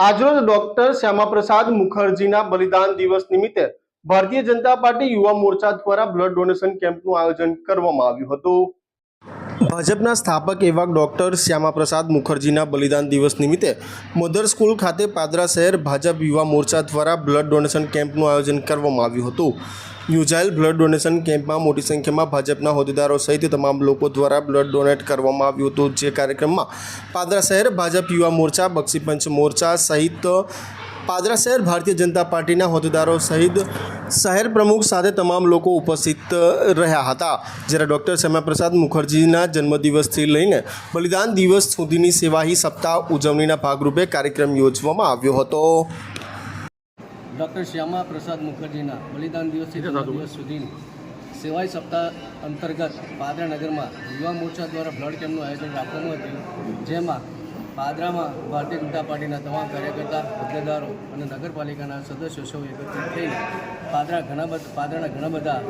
આજરોજ ડોક્ટર શ્યામાપ્રસાદ મુખર્જીના બલિદાન દિવસ નિમિત્તે ભારતીય જનતા પાર્ટી યુવા મોરચા દ્વારા બ્લડ ડોનેશન કેમ્પનું આયોજન કરવામાં આવ્યું હતું. ભાજપના સ્થાપક એવા ડૉક્ટર શ્યામાપ્રસાદ મુખર્જીના બલિદાન દિવસ નિમિત્તે મધર સ્કૂલ ખાતે પાદરા શહેર ભાજપ યુવા મોરચા દ્વારા બ્લડ ડોનેશન કેમ્પનું આયોજન કરવામાં આવ્યું હતું. યોજાયેલ બ્લડ ડોનેશન કેમ્પમાં મોટી સંખ્યામાં ભાજપના હોદ્દેદારો સહિત તમામ લોકો દ્વારા બ્લડ ડોનેટ કરવામાં આવ્યું હતું. જે કાર્યક્રમમાં પાદરા શહેર ભાજપ યુવા મોરચા, બક્ષીપંચ મોરચા સહિત પાદરા શહેર ભારતીય જનતા પાર્ટીના હોદ્દેદારો સહિત શહેર પ્રમુખ સાથે તમામ લોકો ઉપસ્થિત રહ્યા હતા જ્યારે ડૉક્ટર શ્યામાપ્રસાદ મુખર્જીના જન્મદિવસથી લઈને બલિદાન દિવસ સુધીની સેવાહી સપ્તાહ ઉજવણીના ભાગરૂપે કાર્યક્રમ યોજવામાં આવ્યો હતો. ડૉક્ટર શ્યામાપ્રસાદ મુખર્જીના બલિદાન દિવસથી દિવસ સુધીની સેવાઈ સપ્તાહ અંતર્ગત પાદરા નગરમાં યુવા મોરચા દ્વારા બ્લડ કેમ્પનું આયોજન રાખવામાં આવ્યું જેમાં પાદરામાં ભારતીય જનતા પાર્ટીના તમામ કાર્યકર્તા, હોદ્દેદારો અને નગરપાલિકાના સદસ્યો સૌ એકત્રિત થઈને પાદરા ઘણા બધા, પાદરાના ઘણા બધા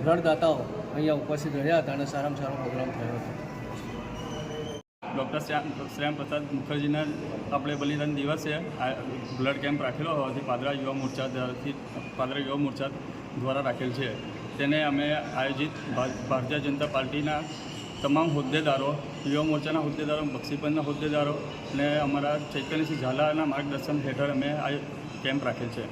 બ્લડદાતાઓ અહીંયા ઉપસ્થિત રહ્યા હતા અને સારામાં સારો પ્રોગ્રામ થયો હતો. ડૉક્ટર શ્યામ શ્યામ પ્રસાદ મુખર્જીના આપણે બલિદાન દિવસે બ્લડ કેમ્પ રાખેલો હોવાથી પાદરા યુવા મોરચા દ્વારાથી પાદરા યુવા મોરચા દ્વારા રાખેલ છે. તેને અમે આયોજિત ભારતીય જનતા પાર્ટીના તમામ હોદ્દેદારો, યુવા મોરચાના હોદ્દેદારો બક્ષીપંચના હોદ્દેદારો અને અમારા ચૈતન્યસિંહ ઝાલાના માર્ગદર્શન હેઠળ અમે આ કેમ્પ રાખેલ છે.